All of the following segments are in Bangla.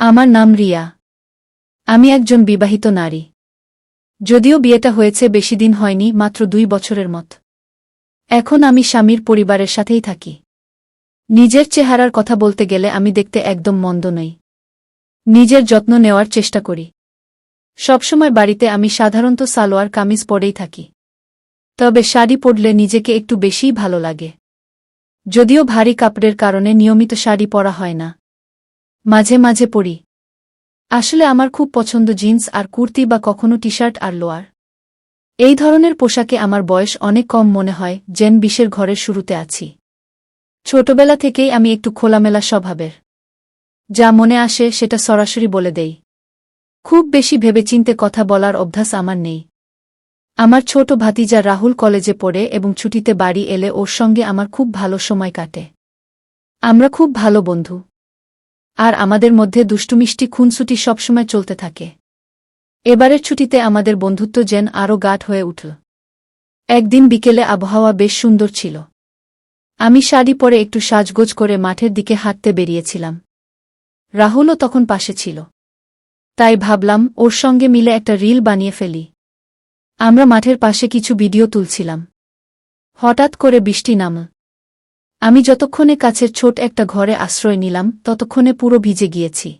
আমার নাম রিয়া। আমি একজন বিবাহিত নারী। যদিও বিয়েটা হয়েছে বেশি দিন হয়নি, মাত্র দুই বছরের মত। এখন আমি স্বামীর পরিবারের সাথেই থাকি। নিজের চেহারার কথা বলতে গেলে আমি দেখতে একদম মন্দ নই। নিজের যত্ন নেওয়ার চেষ্টা করি। সবসময় বাড়িতে আমি সাধারণত সালোয়ার, কামিজ পরেই থাকি। তবে শাড়ি পরলে নিজেকে একটু বেশিই ভালো লাগে। যদিও ভারী কাপড়ের কারণে নিয়মিত শাড়ি পরা হয় না। মাঝে মাঝে পরি। আসলে আমার খুব পছন্দ জিন্স আর কুর্তি বা কখনো টি শার্ট আর লোয়ার। এই ধরনের পোশাকে আমার বয়স অনেক কম মনে হয় জেন বিশের ঘরের শুরুতে আছি। ছোটবেলা থেকেই আমি একটু খোলামেলা স্বভাবের। যা মনে আসে সেটা সরাসরি বলে দেই। খুব বেশি ভেবেচিন্তে কথা বলার অভ্যাস আমার নেই। আমার ছোট ভাতিজা রাহুল কলেজে পড়ে এবং ছুটিতে বাড়ি এলে ওর সঙ্গে আমার খুব ভালো সময় কাটে। আমরা খুব ভালো বন্ধু। আর আমাদের মধ্যে দুষ্টুমিষ্টি খুনসুটি সবসময় চলতে থাকে। এবারের ছুটিতে আমাদের বন্ধুত্ব যেন আরও গাঢ় হয়ে উঠল। একদিন বিকেলে আবহাওয়া বেশ সুন্দর ছিল। আমি শাড়ি পরে একটু সাজগোজ করে মাঠের দিকে হাঁটতে বেরিয়েছিলাম। রাহুলও তখন পাশে ছিল। তাই ভাবলাম, ওর সঙ্গে মিলে একটা রিল বানিয়ে ফেলি। আমরা মাঠের পাশে কিছু ভিডিও তুলছিলাম। হঠাৎ করে বৃষ্টি নাম আমি যতক্ষণে কাছের ছোট একটা ঘরে আশ্রয় নিলাম, ততক্ষণে পুরো ভিজে গিয়েছি।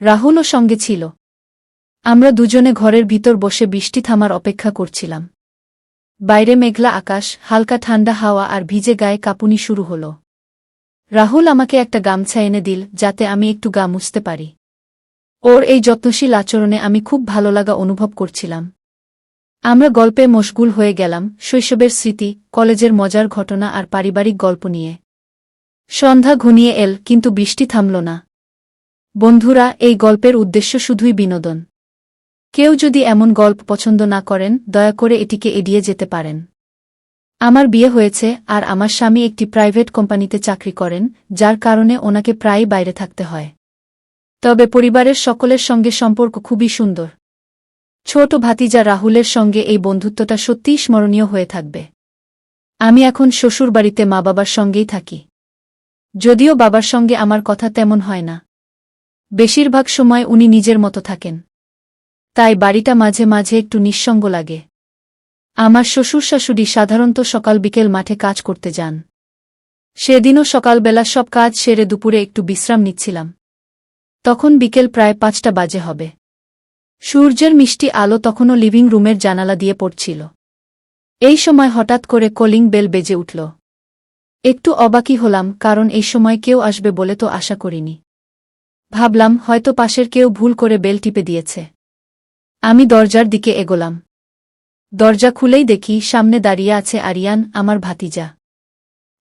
রাহুলও সঙ্গে ছিল। আমরা দুজনে ঘরের ভিতর বসে বৃষ্টি থামার অপেক্ষা করছিলাম। বাইরে মেঘলা আকাশ, হালকা ঠান্ডা হাওয়া আর ভিজে গায়ে কাঁপুনি শুরু হল। রাহুল আমাকে একটা গামছা এনে দিল, যাতে আমি একটু গা মুছতে পারি। ওর এই যত্নশীল আচরণে আমি খুব ভালো লাগা অনুভব করছিলাম। আমরা গল্পে মশগুল হয়ে গেলাম, শৈশবের স্মৃতি, কলেজের মজার ঘটনা আর পারিবারিক গল্প নিয়ে। সন্ধ্যা ঘনিয়ে এল, কিন্তু বৃষ্টি থামল না। বন্ধুরা, এই গল্পের উদ্দেশ্য শুধুই বিনোদন। কেউ যদি এমন গল্প পছন্দ না করেন, দয়া করে এটিকে এড়িয়ে যেতে পারেন। আমার বিয়ে হয়েছে, আর আমার স্বামী একটি প্রাইভেট কোম্পানিতে চাকরি করেন, যার কারণে ওনাকে প্রায়ই বাইরে থাকতে হয়। তবে পরিবারের সকলের সঙ্গে সম্পর্ক খুবই সুন্দর। ছোট ভাতিজা রাহুলের সঙ্গে এই বন্ধুত্বটা সত্যিই স্মরণীয় হয়ে থাকবে। আমি এখন শ্বশুরবাড়িতে মা বাবার সঙ্গেই থাকি। যদিও বাবার সঙ্গে আমার কথা তেমন হয় না। বেশিরভাগ সময় উনি নিজের মতো থাকেন। তাই বাড়িটা মাঝে মাঝে একটু নিঃসঙ্গ লাগে। আমার শ্বশুর শাশুড়ি সাধারণত সকাল বিকেল মাঠে কাজ করতে যান। সেদিনও সকালবেলা সব কাজ সেরে দুপুরে একটু বিশ্রাম নিচ্ছিলাম। তখন বিকেল প্রায় পাঁচটা বাজে হবে। সূর্যের মিষ্টি আলো তখনও লিভিং রুমের জানালা দিয়ে পড়ছিল। এই সময় হঠাৎ করে কলিং বেল বেজে উঠল। একটু অবাকি হলাম, কারণ এই সময় কেউ আসবে বলে তো আশা করিনি। ভাবলাম, হয়তো পাশের কেউ ভুল করে বেল টিপে দিয়েছে। আমি দরজার দিকে এগোলাম। দরজা খুলেই দেখি, সামনে দাঁড়িয়ে আছে আরিয়ান, আমার ভাতিজা।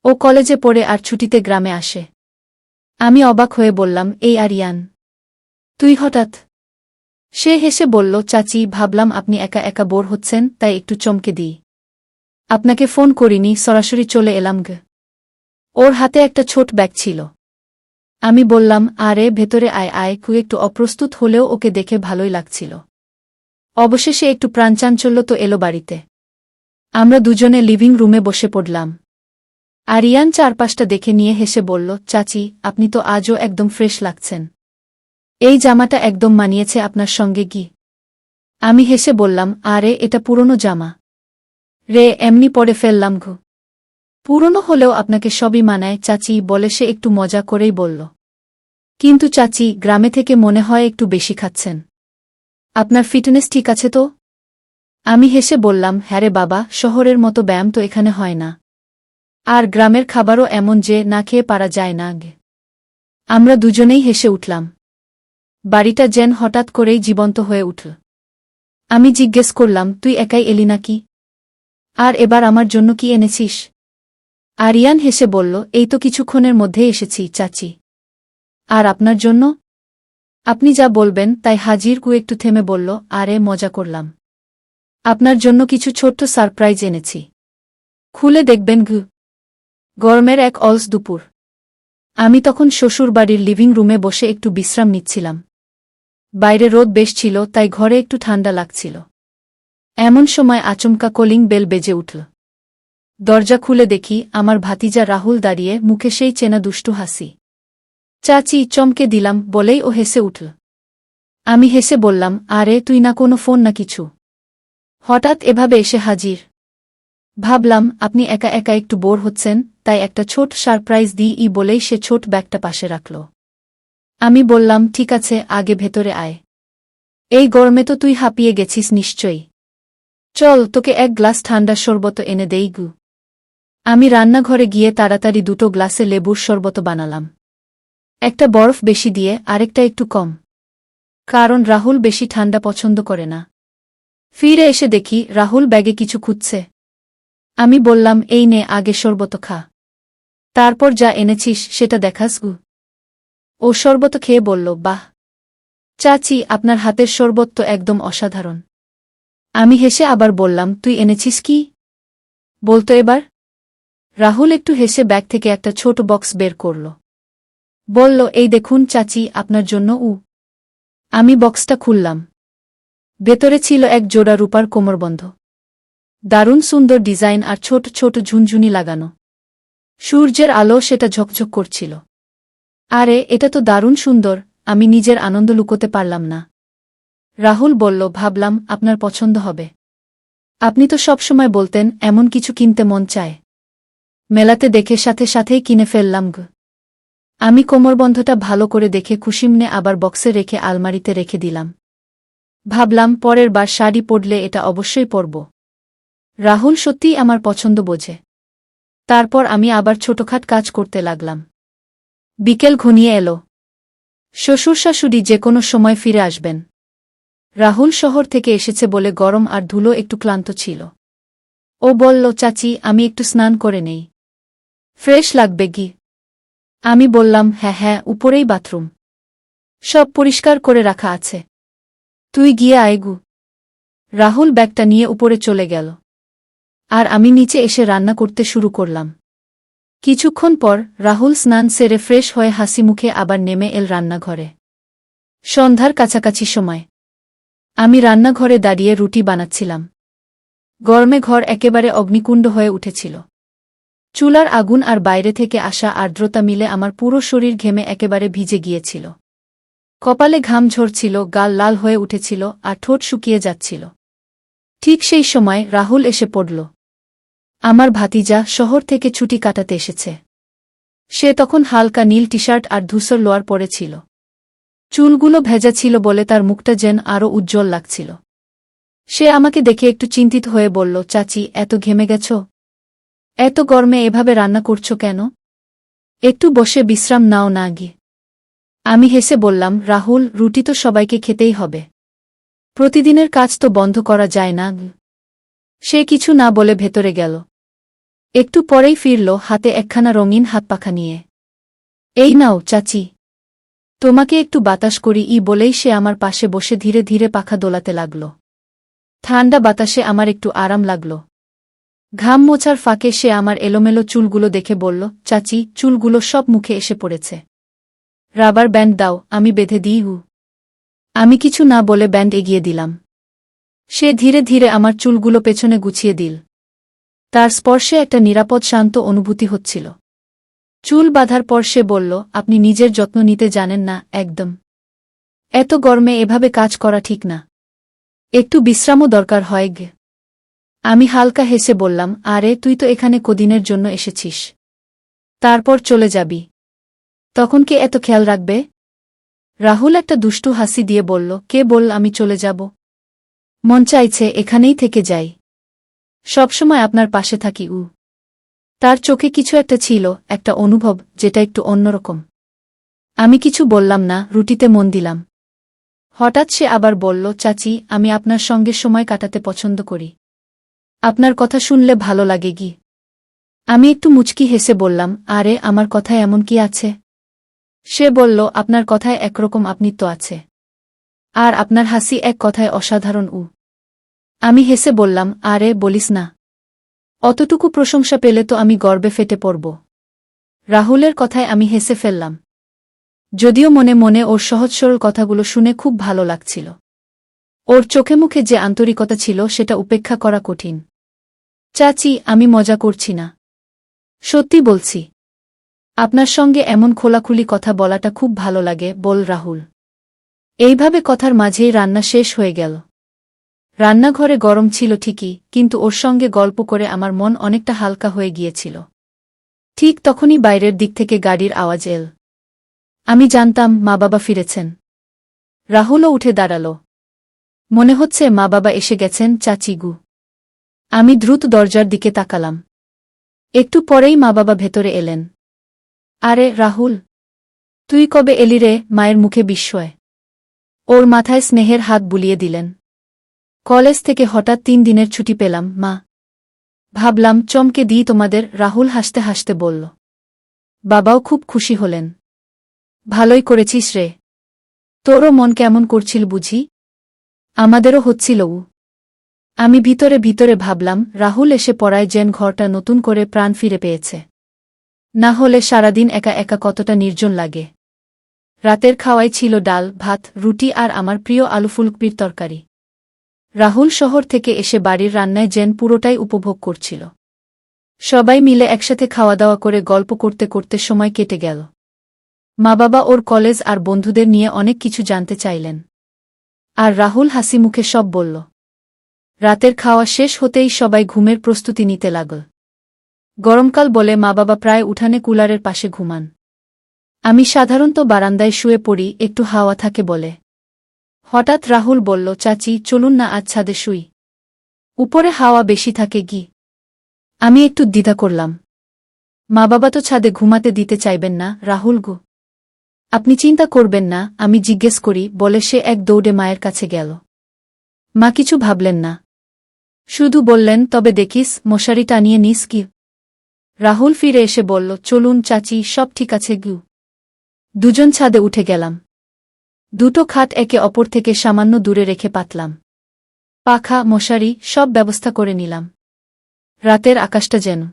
ও কলেজে পড়ে আর ছুটিতে গ্রামে আসে। আমি অবাক হয়ে বললাম, এই আরিয়ান, তুই হঠাৎ সে হেসে বলল, চাচি, ভাবলাম আপনি একা একা বোর হচ্ছেন, তাই একটু চমকে দিই। আপনাকে ফোন করিনি, সরাসরি চলে এলাম গে। ওর হাতে একটা ছোট ব্যাগ ছিল। আমি বললাম, আরে, ভেতরে আয় আয় কু একটু অপ্রস্তুত হলেও ওকে দেখে ভালোই লাগছিল। অবশেষে একটু প্রাণচাঞ্চল্য তো এলো বাড়িতে। আমরা দুজনে লিভিং রুমে বসে পড়লাম। আরিয়ান চারপাশটা দেখে নিয়ে হেসে বলল, চাচি, আপনি তো আজও একদম ফ্রেশ লাগছেন। এই জামাটা একদম মানিয়েছে আপনার সঙ্গে গি। আমি হেসে বললাম, আরে, এটা পুরনো জামা। রে, এমনি পরে ফেললাম ঘু। পুরনো হলেও আপনাকে সবই মানায়, চাচি বলে সে একটু মজা করেই বলল। কিন্তু চাচি, গ্রামে থেকে মনে হয় একটু বেশি খাচ্ছেন। আপনার ফিটনেস ঠিক আছে তো? আমি হেসে বললাম হ্যারে বাবা, শহরের মতো ব্যায়াম তো এখানে হয় না। আর গ্রামের খাবারও এমন যে, না খেয়ে পারা যায় না আমরা দুজনেই হেসে উঠলাম। বাড়িটা যেন হঠাৎ করেই জীবন্ত হয়ে উঠল। আমি জিজ্ঞেস করলাম, তুই একাই এলি নাকি? আর এবার আমার জন্য কি এনেছিস? আরিয়ান হেসে বলল, এই তো কিছুক্ষণের মধ্যে এসেছি, চাচি। আর আপনার জন্য? আপনি যা বলবেন, তাই হাজির কু একটু থেমে বলল, আরে, মজা করলাম। আপনার জন্য কিছু ছোট্ট সারপ্রাইজ এনেছি। খুলে দেখবেন ঘু গরমের এক অলস দুপুর। আমি তখন শ্বশুরবাড়ির লিভিং রুমে বসে একটু বিশ্রাম নিচ্ছিলাম। বাইরে রোদ বেশ ছিল, তাই ঘরে একটু ঠান্ডা লাগছিল। এমন সময় আচমকা কলিং বেল বেজে উঠল। দরজা খুলে দেখি আমার ভাতিজা রাহুল দাঁড়িয়ে মুখে সেই চেনা দুষ্টু হাসি। চাচি, চমকে দিলাম, বলেই ও হেসে উঠল। আমি হেসে বললাম, আরে, তুই না কোনো ফোন না কিছু? হঠাৎ এভাবে এসে হাজির। ভাবলাম, আপনি একা একা একটু বোর হচ্ছেন, তাই একটা ছোট সারপ্রাইজ দিই ই বলেই সে ছোট ব্যাগটা পাশে রাখল। আমি বললাম, ঠিক আছে, আগে ভেতরে আয়। এই গরমে তো তুই হাঁপিয়ে গেছিস নিশ্চয়ই। চল, তোকে এক গ্লাস ঠান্ডা শরবত এনে দেই গু। আমি রান্নাঘরে গিয়ে তাড়াতাড়ি দুটো গ্লাসে লেবুর শরবত বানালাম। একটা বরফ বেশি দিয়ে, আরেকটা একটু কম। কারণ রাহুল বেশি ঠান্ডা পছন্দ করে না। ফিরে এসে দেখি, রাহুল ব্যাগে কিছু খুঁজছে। আমি বললাম, এই নে, আগে শরবত খা। তারপর যা এনেছিস, সেটা দেখাস গু। ও শরবত খেয়ে বলল, বাহ! চাচি, আপনার হাতের শরবত তো একদম অসাধারণ। আমি হেসে আবার বললাম, তুই এনেছিস কি? বলতো এবার। রাহুল একটু হেসে ব্যাগ থেকে একটা ছোট বক্স বের করল। বলল, এই দেখুন চাচি, আপনার জন্য, উ। আমি বক্সটা খুললাম। ভেতরে ছিল এক জোড়া রূপার কোমরবন্ধ। দারুণ সুন্দর ডিজাইন আর ছোট ছোট ঝুনঝুনি লাগানো। সূর্যের আলো সেটা ঝকঝক করছিল। আরে, এটা তো দারুণ সুন্দর, আমি নিজের আনন্দ লুকোতে পারলাম না। রাহুল বলল, ভাবলাম আপনার পছন্দ হবে। আপনি তো সবসময় বলতেন, এমন কিছু কিনতে মন চায়। মেলাতে দেখে সাথে সাথেই কিনে ফেললাম গ। আমি কোমরবন্ধটা ভালো করে দেখে খুশিমনে আবার বক্সে রেখে আলমারিতে রেখে দিলাম। ভাবলাম, পরের বার শাড়ি পরলে এটা অবশ্যই পরব। রাহুল সত্যিই আমার পছন্দ বোঝে। তারপর আমি আবার ছোটখাট কাজ করতে লাগলাম। বিকেল ঘনিয়ে এলো। শ্বশুর শাশুড়ি যে কোনো সময় ফিরে আসবেন। রাহুল শহর থেকে এসেছে বলে গরম আর ধুলো একটু ক্লান্ত ছিল। ও বলল, চাচি, আমি একটু স্নান করে নেই। ফ্রেশ লাগবে গি আমি বললাম হ্যাঁ হ্যাঁ উপরেই বাথরুম। সব পরিষ্কার করে রাখা আছে। তুই গিয়ে আয়গু রাহুল ব্যাগটা নিয়ে উপরে চলে গেল। আর আমি নিচে এসে রান্না করতে শুরু করলাম। কিছুক্ষণ পর রাহুল স্নান সেরে ফ্রেশ হয়ে হাসি মুখে আবার নেমে এল রান্নাঘরে। সন্ধ্যার কাছাকাছি সময়। আমি রান্নাঘরে দাঁড়িয়ে রুটি বানাচ্ছিলাম। গরমে ঘর একেবারে অগ্নিকুণ্ড হয়ে উঠেছিল। চুলার আগুন আর বাইরে থেকে আসা আর্দ্রতা মিলে আমার পুরো শরীর ঘেমে একেবারে ভিজে গিয়েছিল। কপালে ঘাম ঝরছিল, গাল লাল হয়ে উঠেছিল আর ঠোঁট শুকিয়ে যাচ্ছিল। ঠিক সেই সময় রাহুল এসে পড়ল। আমার ভাতিজা শহর থেকে ছুটি কাটাতে এসেছে। সে তখন হালকা নীল টি শার্ট আর ধূসর লোয়ার পরেছিল। চুলগুলো ভেজা ছিল বলে তার মুখটা যেন আরও উজ্জ্বল লাগছিল। সে আমাকে দেখে একটু চিন্তিত হয়ে বলল, চাচি, এত ঘেমে গেছ? এত গরমে এভাবে রান্না করছ কেন? একটু বসে বিশ্রাম নাও না গিয়ে আমি হেসে বললাম, রাহুল, রুটি তো সবাইকে খেতেই হবে। প্রতিদিনের কাজ তো বন্ধ করা যায় না। সে কিছু না বলে ভেতরে গেল। একটু পরেই ফিরল হাতে একখানা রঙিন হাতপাখা নিয়ে। এই নাও, চাচি। তোমাকে একটু বাতাস করি ই বলেই সে আমার পাশে বসে ধীরে ধীরে পাখা দোলাতে লাগল। ঠান্ডা বাতাসে আমার একটু আরাম লাগল। ঘাম মোছার ফাঁকে সে আমার এলোমেলো চুলগুলো দেখে বলল, চাচি, চুলগুলো সব মুখে এসে পড়েছে। রাবার ব্যান্ড দাও, আমি বেঁধে দিই হু আমি কিছু না বলে ব্যান্ড এগিয়ে দিলাম। সে ধীরে ধীরে আমার চুলগুলো পেছনে গুছিয়ে দিল। তার স্পর্শে একটা নিরাপদ শান্ত অনুভূতি হচ্ছিল। চুল বাঁধার পর সে বলল, আপনি নিজের যত্ন নিতে জানেন না, একদম। এত গরমে এভাবে কাজ করা ঠিক না। একটু বিশ্রামও দরকার হয় গে। আমি হালকা হেসে বললাম, আরে, তুই তো এখানে কদিনের জন্য এসেছিস। তারপর চলে যাবি। তখন কে এত খেয়াল রাখবে? রাহুল একটা দুষ্টু হাসি দিয়ে বলল, কে বল, আমি চলে যাব? মন চাইছে এখানেই থেকে যাই। সবসময় আপনার পাশে থাকি, উ। তার চোখে কিছু একটা ছিল, একটা অনুভব, যেটা একটু অন্যরকম। আমি কিছু বললাম না, রুটিতে মন দিলাম। হঠাৎ সে আবার বলল, চাচি, আমি আপনার সঙ্গে সময় কাটাতে পছন্দ করি। আপনার কথা শুনলে ভালো লাগে, গি। আমি একটু মুচকি হেসে বললাম, আরে, আমার কথায় এমন কি আছে? সে বলল, আপনার কথায় একরকম আপনিত্ব আছে। আর আপনার হাসি এক কথায় অসাধারণ, উ। আমি হেসে বললাম, আরে, বলিস না। অতটুকু প্রশংসা পেলে তো আমি গর্বে ফেটে পড়ব। রাহুলের কথায় আমি হেসে ফেললাম। যদিও মনে মনে ওর সহজ সরল কথাগুলো শুনে খুব ভালো লাগছিল। ওর চোখে মুখে যে আন্তরিকতা ছিল, সেটা উপেক্ষা করা কঠিন। চাচি, আমি মজা করছি না। সত্যি বলছি। আপনার সঙ্গে এমন খোলাখুলি কথা বলাটা খুব ভালো লাগে, বল রাহুল। এইভাবে কথার মাঝেই রান্না শেষ হয়ে গেল। রান্নাঘরে গরম ছিল ঠিকই, কিন্তু ওর সঙ্গে গল্প করে আমার মন অনেকটা হালকা হয়ে গিয়েছিল। ঠিক তখনই বাইরের দিক থেকে গাড়ির আওয়াজ এল। আমি জানতাম মা বাবা ফিরেছেন। রাহুলও উঠে দাঁড়াল। মনে হচ্ছে মা বাবা এসে গেছেন চাচিগু আমি দ্রুত দরজার দিকে তাকালাম। একটু পরেই মা বাবা ভেতরে এলেন। আরে, রাহুল! তুই কবে এলি রে মায়ের মুখে বিস্ময়। ওর মাথায় স্নেহের হাত বুলিয়ে দিলেন। কলেজ থেকে হঠাৎ তিন দিনের ছুটি পেলাম, মা। ভাবলাম, চমকে দিই তোমাদের, রাহুল হাসতে হাসতে বলল। বাবাও খুব খুশি হলেন। ভালোই করেছিস রে। তোরও মন কেমন করছিল বুঝি? আমাদেরও হচ্ছিল উ। আমি ভিতরে ভিতরে ভাবলাম, রাহুল এসে পড়ায় যেন ঘরটা নতুন করে প্রাণ ফিরে পেয়েছে। না হলে সারাদিন একা একা কতটা নির্জন লাগে। রাতের খাওয়াই ছিল ডাল, ভাত, রুটি আর আমার প্রিয় আলু ফুলকপির তরকারি। রাহুল শহর থেকে এসে বাড়ির রান্নায় জেন পুরোটাই উপভোগ করছিল। সবাই মিলে একসাথে খাওয়া দাওয়া করে গল্প করতে করতে সময় কেটে গেল। মা বাবা ওর কলেজ আর বন্ধুদের নিয়ে অনেক কিছু জানতে চাইলেন। আর রাহুল হাসি মুখে সব বলল, রাতের খাওয়া শেষ হতেই সবাই ঘুমের প্রস্তুতি নিতে লাগল। গরমকাল বলে মা বাবা প্রায় উঠানে কুলারের পাশে ঘুমান। আমি সাধারণত বারান্দায় শুয়ে পড়ি, একটু হাওয়া থাকে বলে। হঠাৎ রাহুল বলল, চাচি, চলুন না, আজ ছাদে শুই। উপরে হাওয়া বেশি থাকে গি আমি একটু দ্বিধা করলাম। মা বাবা তো ছাদে ঘুমাতে দিতে চাইবেন না, রাহুল গু। আপনি চিন্তা করবেন না, আমি জিজ্ঞেস করি, বলে সে এক দৌড়ে মায়ের কাছে গেল। মা কিছু ভাবলেন না। শুধু বললেন, তবে দেখিস, মশারি টানিয়ে নিস কি? রাহুল ফিরে এসে বলল, চলুন, চাচি, সব ঠিক আছে গু দুজন ছাদে উঠে গেলাম। দুটো খাট একে অপর থেকে সামান্য দূরে রেখে পাতলাম। পাখা, মশারি, সব ব্যবস্থা করে নিলাম। রাতের আকাশটা যেন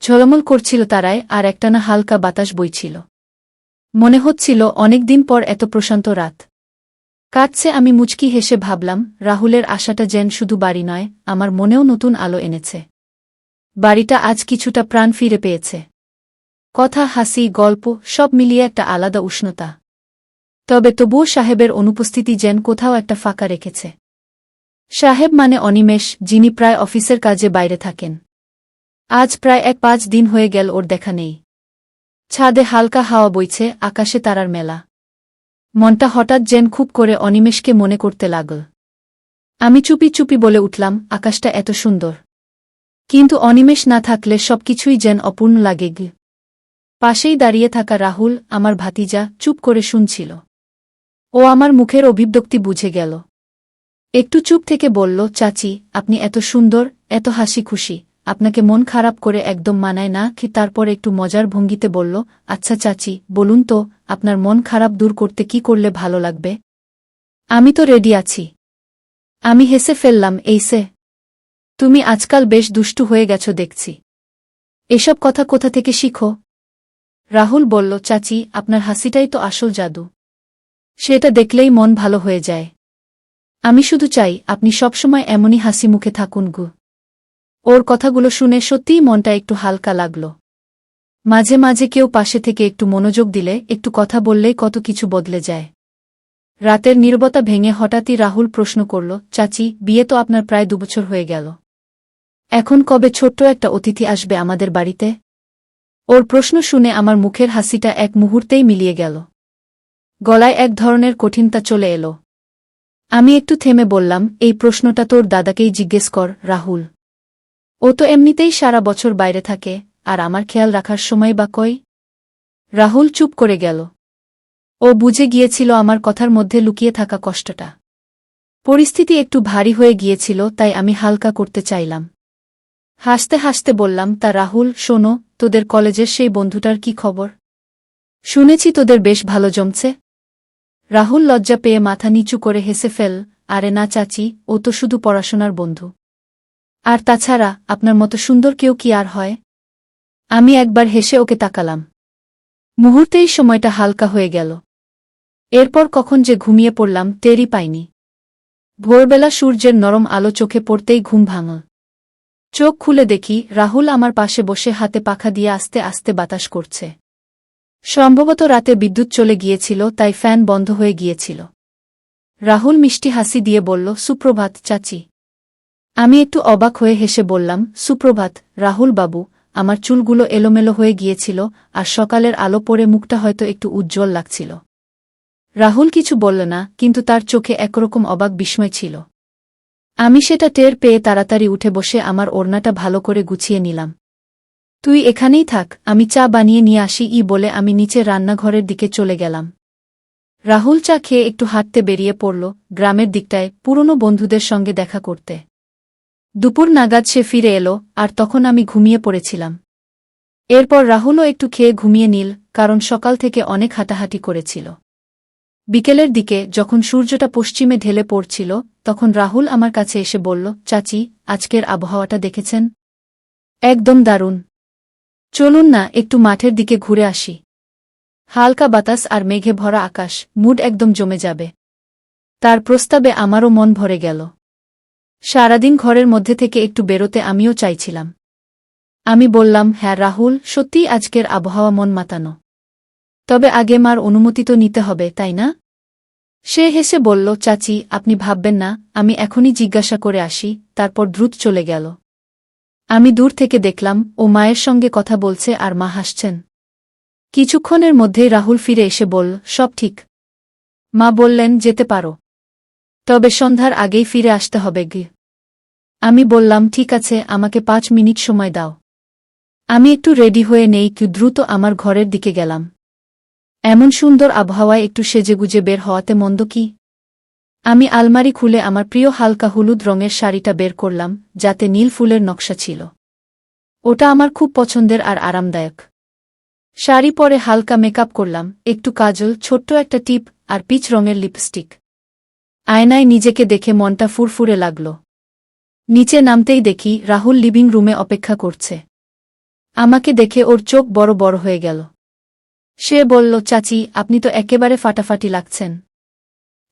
ঝলমল করছিল তারায় আর একটানা হালকা বাতাস বইছিল। মনে হচ্ছিল অনেকদিন পর এত প্রশান্ত রাত। কাটছে আমি মুচকি হেসে ভাবলাম, রাহুলের আশাটা যেন শুধু বাড়ি নয়, আমার মনেও নতুন আলো এনেছে। বাড়িটা আজ কিছুটা প্রাণ ফিরে পেয়েছে। কথা, হাসি, গল্প, সব মিলিয়ে একটা আলাদা উষ্ণতা। তবে তবুও সাহেবের অনুপস্থিতি যেন কোথাও একটা ফাঁকা রেখেছে। সাহেব মানে অনিমেষ, যিনি প্রায় অফিসের কাজে বাইরে থাকেন। আজ প্রায় এক পাঁচ দিন হয়ে গেল ওর দেখা নেই। ছাদে হালকা হাওয়া বইছে, আকাশে তারার মেলা। মনটা হঠাৎ যেন খুব করে অনিমেষকে মনে করতে লাগল। আমি চুপি চুপি বলে উঠলাম, আকাশটা এত সুন্দর। কিন্তু অনিমেষ না থাকলে সবকিছুই যেন অপূর্ণ লাগে। গে পাশেই দাঁড়িয়ে থাকা রাহুল, আমার ভাতিজা, চুপ করে শুনছিল। ও আমার মুখের অভিব্যক্তি বুঝে গেল। একটু চুপ থেকে বলল, চাচি, আপনি এত সুন্দর, এত হাসি খুশি আপনাকে মন খারাপ করে একদম মানায় না? কি তারপর একটু মজার ভঙ্গিতে বলল আচ্ছা চাচি, বলুন তো, আপনার মন খারাপ দূর করতে কি করলে ভালো লাগবে? আমি তো রেডি আছি। আমি হেসে ফেললাম এইসে তুমি আজকাল বেশ দুষ্টু হয়ে গেছ দেখছি। এসব কথা কোথা থেকে শিখো? রাহুল বলল, চাচি, আপনার হাসিটাই তো আসল জাদু। সেটা দেখলেই মন ভালো হয়ে যায়। আমি শুধু চাই, আপনি সবসময় এমনই হাসি মুখে থাকুন, গু। ওর কথাগুলো শুনে সত্যিই মনটা একটু হালকা লাগল। মাঝে মাঝে কেউ পাশে থেকে একটু মনোযোগ দিলে, একটু কথা বললেই কত কিছু বদলে যায়। রাতের নীরবতা ভেঙে হঠাৎই রাহুল প্রশ্ন করল, চাচি, বিয়ে তো আপনার প্রায় দুবছর হয়ে গেল। এখন কবে ছোট্ট একটা অতিথি আসবে আমাদের বাড়িতে? ওর প্রশ্ন শুনে আমার মুখের হাসিটা এক মুহূর্তেই মিলিয়ে গেল। গলায় এক ধরনের কঠিনতা চলে এলো। আমি একটু থেমে বললাম, এই প্রশ্নটা তোর দাদাকেই জিজ্ঞেস কর, রাহুল। ও তো এমনিতেই সারা বছর বাইরে থাকে, আর আমার খেয়াল রাখার সময় বা কই? রাহুল চুপ করে গেল। ও বুঝে গিয়েছিল আমার কথার মধ্যে লুকিয়ে থাকা কষ্টটা। পরিস্থিতি একটু ভারী হয়ে গিয়েছিল, তাই আমি হালকা করতে চাইলাম। হাসতে হাসতে বললাম, তা রাহুল, শোনো, তোদের কলেজের সেই বন্ধুটার কি খবর? শুনেছি তোদের বেশ ভালো জমছে। রাহুল লজ্জা পেয়ে মাথা নিচু করে হেসে ফেল, আরে না চাচি, ও তো শুধু পড়াশোনার বন্ধু। আর তাছাড়া, আপনার মতো সুন্দর কেউ কি আর হয়? আমি একবার হেসে ওকে তাকালাম। মুহূর্তেই সময়টা হালকা হয়ে গেল। এরপর কখন যে ঘুমিয়ে পড়লাম, টেরই পাইনি। ভোরবেলা সূর্যের নরম আলো চোখে পড়তেই ঘুম ভাঙল। চোখ খুলে দেখি, রাহুল আমার পাশে বসে হাতে পাখা দিয়ে আস্তে আস্তে বাতাস করছে। সম্ভবত রাতে বিদ্যুৎ চলে গিয়েছিল, তাই ফ্যান বন্ধ হয়ে গিয়েছিল। রাহুল মিষ্টি হাসি দিয়ে বলল, সুপ্রভাত, চাচি। আমি একটু অবাক হয়ে হেসে বললাম, সুপ্রভাত, রাহুল বাবু, আমার চুলগুলো এলোমেলো হয়ে গিয়েছিল, আর সকালের আলো পড়ে মুখটা হয়তো একটু উজ্জ্বল লাগছিল। রাহুল কিছু বলল না, কিন্তু তার চোখে একরকম অবাক বিস্ময় ছিল। আমি সেটা টের পেয়ে তাড়াতাড়ি উঠে বসে আমার ওড়নাটা ভালো করে গুছিয়ে নিলাম। তুই এখানেই থাক, আমি চা বানিয়ে নিয়ে আসি, ই বলে আমি নিচে রান্নাঘরের দিকে চলে গেলাম। রাহুল চা খেয়ে একটু হাঁটতে বেরিয়ে পড়ল গ্রামের দিকটায় পুরনো বন্ধুদের সঙ্গে দেখা করতে। দুপুর নাগাদ সে ফিরে এলো আর তখন আমি ঘুমিয়ে পড়েছিলাম। এরপর রাহুলও একটু খেয়ে ঘুমিয়ে নিল, কারণ সকাল থেকে অনেক হাঁটাহাঁটি করেছিল। বিকেলের দিকে যখন সূর্যটা পশ্চিমে ঢেলে পড়ছিল, তখন রাহুল আমার কাছে এসে বলল, চাচি, আজকের আবহাওয়াটা দেখেছেন? একদম দারুণ। চলুন না, একটু মাঠের দিকে ঘুরে আসি। হালকা বাতাস আর মেঘে ভরা আকাশ, মুড একদম জমে যাবে। তার প্রস্তাবে আমারও মন ভরে গেল। সারাদিন ঘরের মধ্যে থেকে একটু বেরোতে আমিও চাইছিলাম। আমি বললাম হ্যাঁ রাহুল, সত্যিই আজকের আবহাওয়া মন মাতানো। তবে আগে মার অনুমতি তো নিতে হবে, তাই না? সে হেসে বলল, চাচি, আপনি ভাববেন না, আমি এখনই জিজ্ঞাসা করে আসি, তারপর দ্রুত চলে গেল। আমি দূর থেকে দেখলাম ও মায়ের সঙ্গে কথা বলছে আর মা হাসছেন। কিছুক্ষণের মধ্যেই রাহুল ফিরে এসে বলল, সব ঠিক। মা বললেন, যেতে পারো। তবে সন্ধ্যার আগেই ফিরে আসতে হবে গি। আমি বললাম, ঠিক আছে, আমাকে পাঁচ মিনিট সময় দাও। আমি একটু রেডি হয়ে নেই, কি দ্রুত আমার ঘরের দিকে গেলাম। এমন সুন্দর আবহাওয়ায় একটু সেজেগুজে বের হওয়াতে মন্দ কি? আমি আলমারি খুলে আমার প্রিয় হালকা হলুদ রঙের শাড়িটা বের করলাম, যাতে নীল ফুলের নকশা ছিল। ওটা আমার খুব পছন্দের আর আরামদায়ক। শাড়ি পরে হালকা মেকআপ করলাম, একটু কাজল, ছোট্ট একটা টিপ, আর পিচ রঙের লিপস্টিক। আয়নায় নিজেকে দেখে মনটা ফুরফুরে লাগল। নিচে নামতেই দেখি রাহুল লিভিং রুমে অপেক্ষা করছে। আমাকে দেখে ওর চোখ বড় বড় হয়ে গেল। সে বলল, চাচি, আপনি তো একেবারে ফাটাফাটি লাগছেন।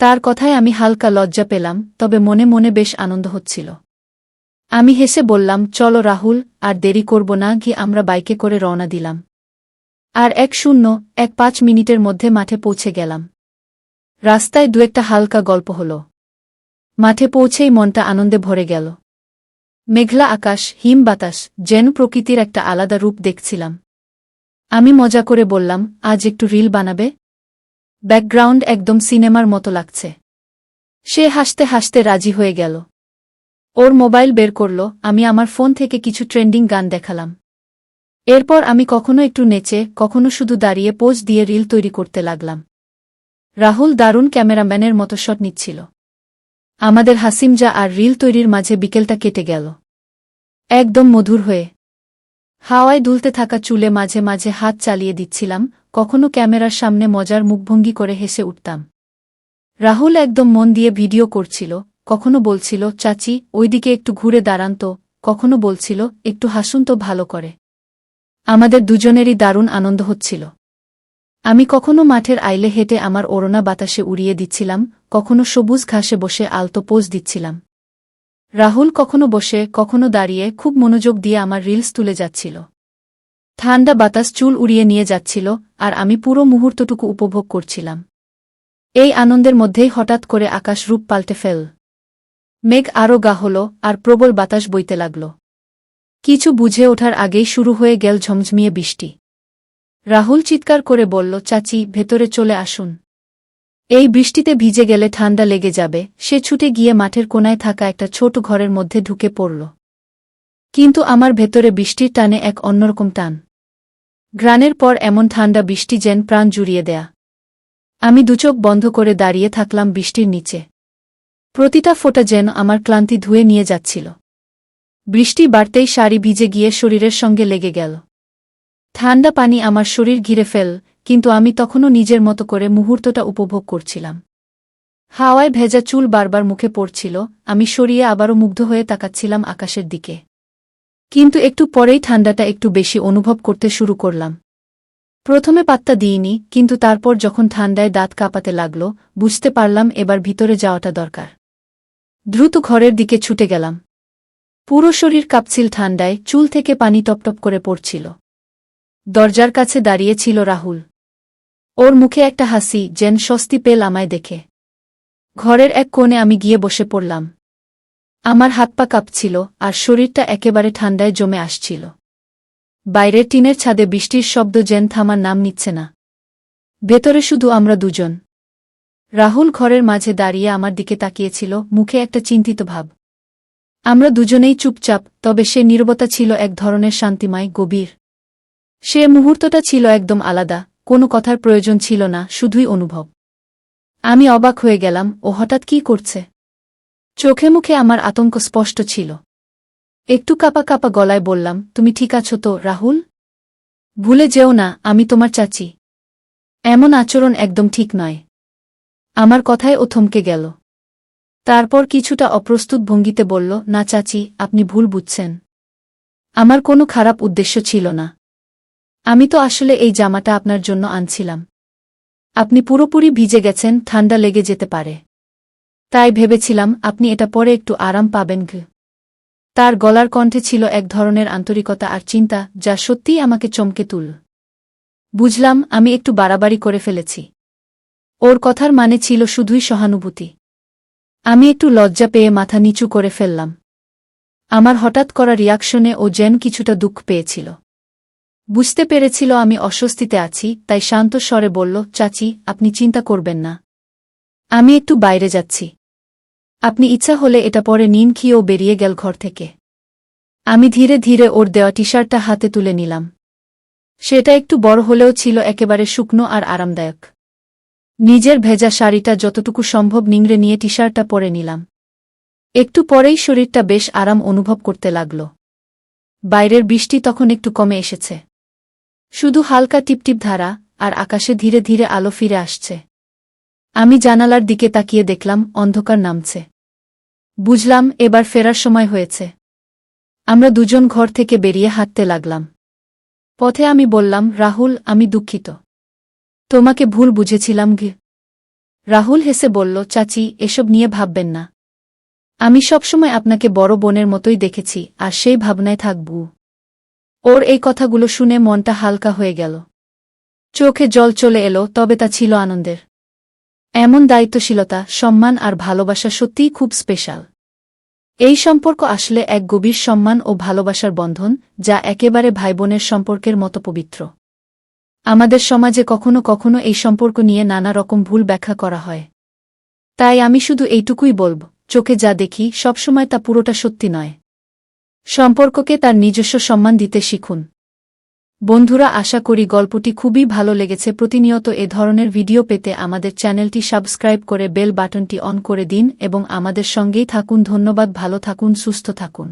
তার কথায় আমি হালকা লজ্জা পেলাম, তবে মনে মনে বেশ আনন্দ হচ্ছিল। আমি হেসে বললাম, চলো রাহুল, আর দেরি করব না গিয়ে আমরা বাইকে করে রওনা দিলাম। আর এক শূন্য, এক পাঁচ মিনিটের মধ্যে মাঠে পৌঁছে গেলাম। রাস্তায় দু একটা হালকা গল্প হল। মাঠে পৌঁছেই মনটা আনন্দে ভরে গেল। মেঘলা আকাশ, হিম বাতাস, যেন প্রকৃতির একটা আলাদা রূপ দেখছিলাম। আমি মজা করে বললাম, আজ একটু রিল বানাবে? ব্যাকগ্রাউন্ড একদম সিনেমার মতো লাগছে। সে হাসতে হাসতে রাজি হয়ে গেল। ওর মোবাইল বের করল, আমি আমার ফোন থেকে কিছু ট্রেন্ডিং গান দেখালাম। এরপর আমি কখনো একটু নেচে, কখনো শুধু দাঁড়িয়ে পোজ দিয়ে রিল তৈরি করতে লাগলাম। রাহুল দারুণ ক্যামেরাম্যানের মতো শট নিচ্ছিল। আমাদের হাসিমজা আর রিল তৈরির মাঝে বিকেলটা কেটে গেল। একদম মধুর হয়ে। হাওয়ায় দুলতে থাকা চুলে মাঝে মাঝে হাত চালিয়ে দিচ্ছিলাম কখনো ক্যামেরার সামনে মজার মুখভঙ্গি করে হেসে উঠতাম। রাহুল একদম মন দিয়ে ভিডিও করছিল, কখনো বলছিল, চাচি, ওইদিকে একটু ঘুরে দাঁড়ান তো। কখনো বলছিল, একটু হাসুন তো ভালো করে। আমাদের দুজনেরই দারুণ আনন্দ হচ্ছিল। আমি কখনো মাঠের আইলে হেঁটে আমার ওড়না বাতাসে উড়িয়ে দিচ্ছিলাম, কখনো সবুজ ঘাসে বসে আলতো পোজ দিচ্ছিলাম। রাহুল কখনো বসে, কখনো দাঁড়িয়ে খুব মনোযোগ দিয়ে আমার রিলস তুলে যাচ্ছিল। ঠান্ডা বাতাস চুল উড়িয়ে নিয়ে যাচ্ছিল, আর আমি পুরো মুহূর্তটুকু উপভোগ করছিলাম। এই আনন্দের মধ্যেই হঠাৎ করে আকাশ রূপ পাল্টে ফেল। মেঘ আরও গা হল, আর প্রবল বাতাস বইতে লাগল। কিছু বুঝে ওঠার আগেই শুরু হয়ে গেল ঝমঝমিয়ে বৃষ্টি। রাহুল চিৎকার করে বলল, চাচি, ভেতরে চলে আসুন। এই বৃষ্টিতে ভিজে গেলে ঠান্ডা লেগে যাবে। সে ছুটে গিয়ে মাঠের কোনায় থাকা একটা ছোট ঘরের মধ্যে ঢুকে পড়ল। কিন্তু আমার ভেতরে বৃষ্টির টানে এক অন্যরকম টান। গ্রানের পর এমন ঠান্ডা বৃষ্টি যেন প্রাণ জুড়িয়ে দেয়া। আমি দুচোখ বন্ধ করে দাঁড়িয়ে থাকলাম বৃষ্টির নিচে। প্রতিটা ফোঁটা যেন আমার ক্লান্তি ধুয়ে নিয়ে যাচ্ছিল। বৃষ্টি বাড়তেই শাড়ি ভিজে গিয়ে শরীরের সঙ্গে লেগে গেল। ঠান্ডা পানি আমার শরীর ঘিরে ফেল, কিন্তু আমি তখনও নিজের মতো করে মুহূর্তটা উপভোগ করছিলাম। হাওয়ায় ভেজা চুল বারবার মুখে পড়ছিল, আমি সরিয়ে আবারও মুগ্ধ হয়ে তাকাচ্ছিলাম আকাশের দিকে। কিন্তু একটু পরেই ঠান্ডাটা একটু বেশি অনুভব করতে শুরু করলাম। প্রথমে পাত্তা দিইনি, কিন্তু তারপর যখন ঠান্ডায় দাঁত কাঁপাতে লাগল, বুঝতে পারলাম এবার ভিতরে যাওয়াটা দরকার। দ্রুত ঘরের দিকে ছুটে গেলাম। পুরো শরীর কাঁপছিল ঠান্ডায়, চুল থেকে পানি টপটপ করে পড়ছিল। দরজার কাছে দাঁড়িয়েছিল রাহুল। ওর মুখে একটা হাসি, যেন স্বস্তি পেল আমায় দেখে। ঘরের এক কোণে আমি গিয়ে বসে পড়লাম। আমার হাত পা কাঁপছিল, আর শরীরটা একেবারে ঠান্ডায় জমে আসছিল। বাইরের টিনের ছাদে বৃষ্টির শব্দ জেন থামার নাম নিচ্ছে না। ভেতরে শুধু আমরা দুজন। রাহুল ঘরের মাঝে দাঁড়িয়ে আমার দিকে তাকিয়েছিল, মুখে একটা চিন্তিত ভাব। আমরা দুজনেই চুপচাপ, তবে সে নীরবতা ছিল এক ধরনের শান্তিময়, গভীর। সে মুহূর্তটা ছিল একদম আলাদা, কোনো কথার প্রয়োজন ছিল না, শুধুই অনুভব। আমি অবাক হয়ে গেলাম, ও হঠাৎ কি করছে? চোখে মুখে আমার আতঙ্ক স্পষ্ট ছিল। একটু কাপা কাপা গলায় বললাম, তুমি ঠিক আছো তো, রাহুল? ভুলে যেও না, আমি তোমার চাচি। এমন আচরণ একদম ঠিক নয়। আমার কথায় ও থমকে গেল। তারপর কিছুটা অপ্রস্তুত ভঙ্গিতে বলল, না চাচি, আপনি ভুল বুঝছেন। আমার কোনো খারাপ উদ্দেশ্য ছিল না। আমি তো আসলে এই জামাটা আপনার জন্য আনছিলাম। আপনি পুরোপুরি ভিজে গেছেন, ঠান্ডা লেগে যেতে পারে। তাই ভেবেছিলাম, আপনি এটা পরে একটু আরাম পাবেন ঘ। তার গলার কণ্ঠে ছিল এক ধরনের আন্তরিকতা আর চিন্তা, যা সত্যিই আমাকে চমকে তুল। বুঝলাম, আমি একটু বাড়াবাড়ি করে ফেলেছি। ওর কথার মানে ছিল শুধুই সহানুভূতি। আমি একটু লজ্জা পেয়ে মাথা নিচু করে ফেললাম। আমার হঠাৎ করা রিয়াকশনে ও যেন কিছুটা দুঃখ পেয়েছিল। বুঝতে পেরেছিল আমি অস্বস্তিতে আছি, তাই শান্ত স্বরে বলল, চাচি, আপনি চিন্তা করবেন না। আমি একটু বাইরে যাচ্ছি। আপনি ইচ্ছা হলে এটা পরে নিন খেয়েও বেরিয়ে গেল ঘর থেকে। আমি ধীরে ধীরে ওর দেওয়া টি শার্টটা হাতে তুলে নিলাম। সেটা একটু বড় হলেও ছিল একেবারে শুকনো আর আরামদায়ক। নিজের ভেজা শাড়িটা যতটুকু সম্ভব নিংড়ে নিয়ে টি শার্টটা পরে নিলাম। একটু পরেই শরীরটা বেশ আরাম অনুভব করতে লাগল। বাইরের বৃষ্টি তখন একটু কমে এসেছে। শুধু হালকা টিপটিপ ধারা আর আকাশে ধীরে ধীরে আলো ফিরে আসছে। আমি জানালার দিকে তাকিয়ে দেখলাম অন্ধকার নামছে। বুঝলাম এবার ফেরার সময় হয়েছে। আমরা দুজন ঘর থেকে বেরিয়ে হাঁটতে লাগলাম। পথে আমি বললাম, রাহুল, আমি দুঃখিত। তোমাকে ভুল বুঝেছিলাম ঘি রাহুল হেসে বলল, চাচি, এসব নিয়ে ভাববেন না। আমি সবসময় আপনাকে বড় বোনের মতোই দেখেছি, আর সেই ভাবনায় থাকবু। ওর এই কথাগুলো শুনে মনটা হালকা হয়ে গেল। চোখে জল চলে এলো, তবে তা ছিল আনন্দের। এমন দায়িত্বশীলতা, সম্মান আর ভালোবাসা সত্যিই খুব স্পেশাল এই সম্পর্ক আসলে এক গভীর সম্মান ও ভালোবাসার বন্ধন, যা একেবারে ভাইবোনের সম্পর্কের মতো পবিত্র। আমাদের সমাজে কখনো কখনো এই সম্পর্ক নিয়ে নানা রকম ভুল ব্যাখ্যা করা হয়। তাই আমি শুধু এইটুকুই বলব, চোখে যা দেখি, সবসময় তা পুরোটা সত্যি নয়। সম্পর্ককে তার নিজস্ব সম্মান দিতে শিখুন। বন্ধুরা, আশা করি গল্পটি খুবই ভালো লেগেছে। প্রতিনিয়ত এ ধরনের ভিডিও পেতে আমাদের চ্যানেলটি সাবস্ক্রাইব করে বেল বাটনটি অন করে দিন এবং আমাদের সঙ্গেই থাকুন। ধন্যবাদ, ভালো থাকুন, সুস্থ থাকুন।